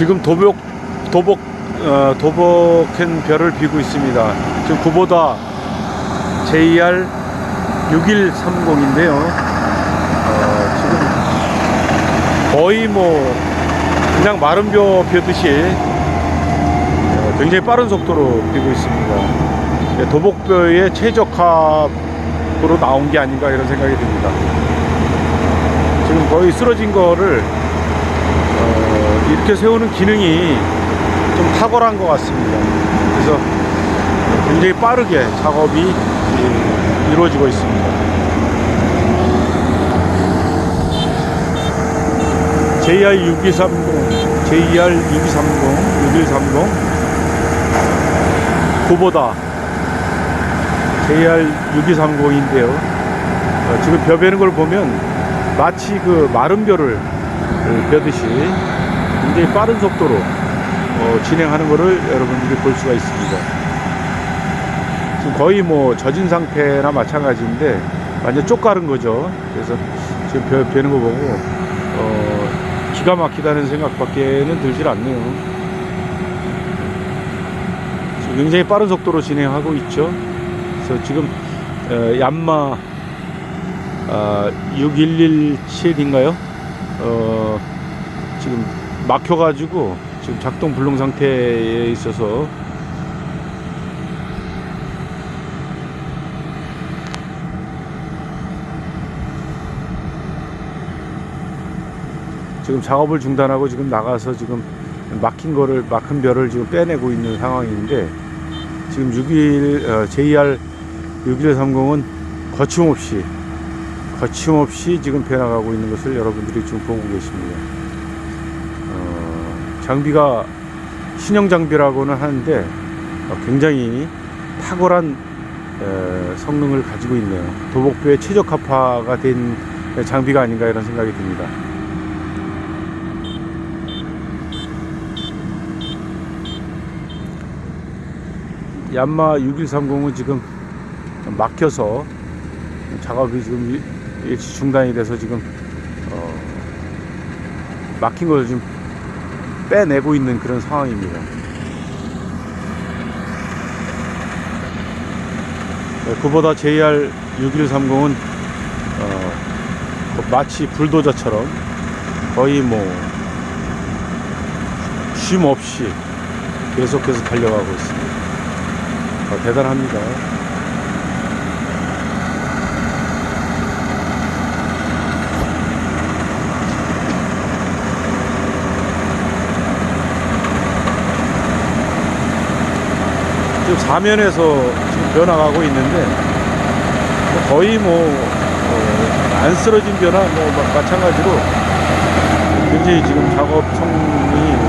지금 도복 도복 어, 도복한 별을 비고 있습니다. 지금 구보다 JR 6130인데요. 어, 지금 거의 뭐 그냥 마른 벼 벼듯이 어, 굉장히 빠른 속도로 비고 있습니다. 네, 도복벼의 최적합으로 나온 게 아닌가 이런 생각이 듭니다. 지금 거의 쓰러진 거를 어, 이렇게 세우는 기능이 좀 탁월한 것 같습니다. 그래서 굉장히 빠르게 작업이 예, 이루어지고 있습니다. JR 6230, JR 6230, 6130, 구보다 JR 6230인데요. 어, 지금 벼 베는 걸 보면 마치 그 마른 벼를 벼듯이 굉장히 빠른 속도로 어, 진행하는 것을 여러분들이 볼 수가 있습니다. 지금 거의 뭐 젖은 상태나 마찬가지인데 완전 쪽가른 거죠. 그래서 지금 벼, 벼는 거 보고 어, 기가 막히다는 생각밖에는 들질 않네요. 지금 굉장히 빠른 속도로 진행하고 있죠. 그래서 지금 어, 얀마 아, 6117인가요? 어, 지금 막혀가지고 지금 작동 불능 상태에 있어서 지금 작업을 중단하고 지금 나가서 지금 막힌 거를 막힌 별을 지금 빼내고 있는 상황인데 지금 61 어, JR 6130은 거침없이 거침없이 지금 변화가고 있는 것을 여러분들이 지금 보고 계십니다. 어, 장비가 신형 장비라고는 하는데 어, 굉장히 탁월한 에, 성능을 가지고 있네요. 도복부의 최적화가 된 장비가 아닌가 이런 생각이 듭니다. 얀마 6130은 지금 막혀서 작업이 지금 일- 일시 중단이 돼서 지금 어, 막힌 걸 지금 빼내고 있는 그런 상황입니다. 네, 그보다 JR 6130은 어, 마치 불도저처럼 거의 뭐 쉼 없이 계속해서 달려가고 있습니다. 어, 대단합니다. 지금 사면에서 지금 변화가고 있는데 뭐 거의 뭐 안 쓰러진 변화 뭐 마- 마찬가지로 굉장히 지금 작업 성능이